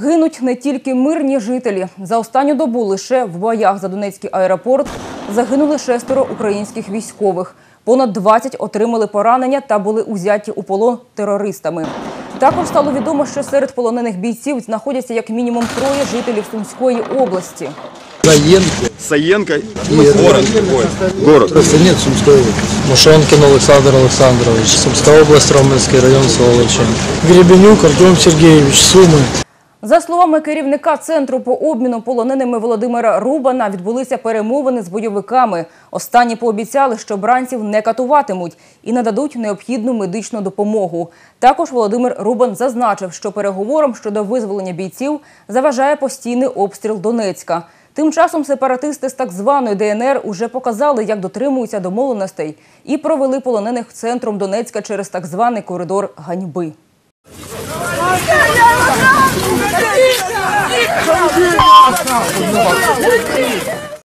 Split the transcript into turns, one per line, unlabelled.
Гинуть не тільки мирні жителі. За останню добу лише в боях за Донецький аеропорт загинули шестеро українських військових. Понад 20 отримали поранення та були узяті у полон терористами. Також стало відомо, що серед полонених бійців знаходяться як мінімум троє жителів Сумської області.
Заенко.
Саенко,
И
город? Город.
Просто нет Сумской области.
Олександр Олександрович, Сумська область, Романський район, село Личин.
Гребенюк Артем Сергеевич, Сумы.
За словами керівника центру по обміну полоненими Володимира Рубана, відбулися перемовини з бойовиками. Останні пообіцяли, що бранців не катуватимуть і нададуть необхідну медичну допомогу. Також Володимир Рубан зазначив, що переговорам щодо визволення бійців заважає постійний обстріл Донецька. Тим часом сепаратисти з так званої ДНР уже показали, як дотримуються домовленостей, і провели полонених центром Донецька через так званий коридор ганьби. 我是最棒